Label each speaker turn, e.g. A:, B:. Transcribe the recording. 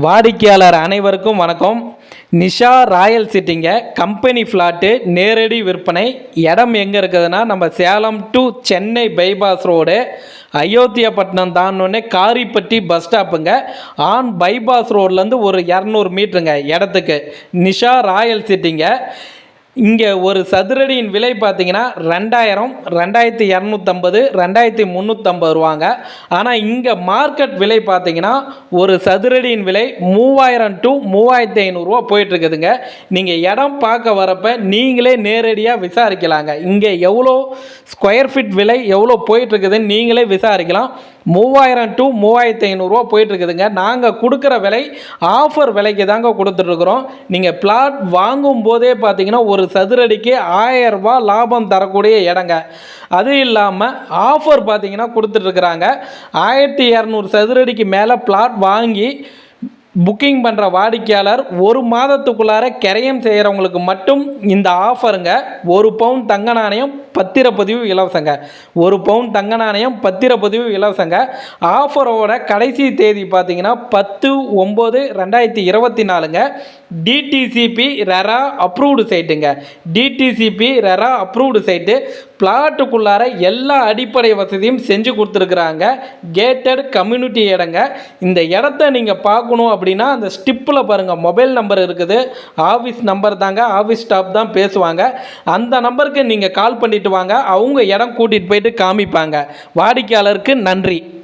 A: வாடிக்கையாளர் அனைவருக்கும் வணக்கம். நிஷா ராயல் சிட்டிங்க. கம்பெனி ஃப்ளாட்டு நேரடி விற்பனை. இடம் எங்கே இருக்குதுன்னா நம்ம Salem to Chennai bypass road Ayothiyapattinam தானோடனே Karipatti bus ஸ்டாப்புங்க ஆன் பைபாஸ் ரோட்லேருந்து ஒரு இரநூறு மீட்டருங்க இடத்துக்கு. நிஷா ராயல் சிட்டிங்க. இங்கே ஒரு சதுரடியின் விலை பார்த்தீங்கன்னா ரெண்டாயிரம் ரெண்டாயிரத்தி இரநூத்தம்பது ரெண்டாயிரத்தி முந்நூற்றம்பது ரூபாங்க. ஆனால் இங்கே மார்க்கெட் விலை பார்த்தீங்கன்னா ஒரு சதுரடியின் விலை மூவாயிரம் டு மூவாயிரத்தி ஐநூறுரூவா போயிட்டுருக்குதுங்க. நீங்கள் இடம் பார்க்க வரப்போ நீங்களே நேரடியாக விசாரிக்கலாங்க. இங்கே எவ்வளோ ஸ்கொயர் ஃபீட் விலை எவ்வளோ போயிட்டுருக்குதுன்னு நீங்களே விசாரிக்கலாம். மூவாயிரம் டு மூவாயிரத்தி ஐநூறுரூவா போயிட்டுருக்குதுங்க. நாங்கள் கொடுக்குற விலை ஆஃபர் விலைக்கு தாங்க கொடுத்துட்ருக்குறோம் நீங்கள் பிளாட் வாங்கும் போதே பார்த்தீங்கன்னா ஒரு சதுரடிக்கு ஆயரூபா லாபம் தரக்கூடிய இடங்க. அது இல்லாமல் ஆஃபர் பார்த்தீங்கன்னா கொடுத்துட்ருக்குறாங்க. ஆயிரத்தி இரநூறு சதுரடிக்கு மேலே பிளாட் வாங்கி புக்கிங் பண்ணுற வாடிக்கையாளர் ஒரு மாதத்துக்குள்ளார கிரயம் செய்கிறவங்களுக்கு மட்டும் இந்த ஆஃபருங்க ஒரு பவுன் தங்க நாணயம் பத்திரப்பதிவு இலவசங்க. ஒரு பவுன் தங்க நாணயம் பத்திரப்பதிவு இலவசங்க. ஆஃபரோட கடைசி தேதி பார்த்தீங்கன்னா பத்து ஒம்பது ரெண்டாயிரத்தி இருபத்தி நாலுங்க. டிடிசிபி ரெரா அப்ரூவ்டு சைட்டுங்க டிடிசிபி ரெரா அப்ரூவ்டு சைட்டு பிளாட்டுக்குள்ளார எல்லா அடிப்படை வசதியும் செஞ்சு கொடுத்துருக்குறாங்க. கேட்டட் கம்யூனிட்டி இடங்க. இந்த இடத்த நீங்கள் பார்க்கணும் அப்படின்னா அந்த ஸ்டிப்பில் பாருங்கள் மொபைல் நம்பர் இருக்குது. ஆஃபீஸ் நம்பர் தாங்க ஆஃபீஸ் ஸ்டாஃப் தான் பேசுவாங்க. அந்த நம்பருக்கு நீங்கள் கால் பண்ணிட்டு வாங்க. அவங்க இடம் கூட்டிகிட்டு போயிட்டு காமிப்பாங்க. வாடிக்கையாளருக்கு நன்றி.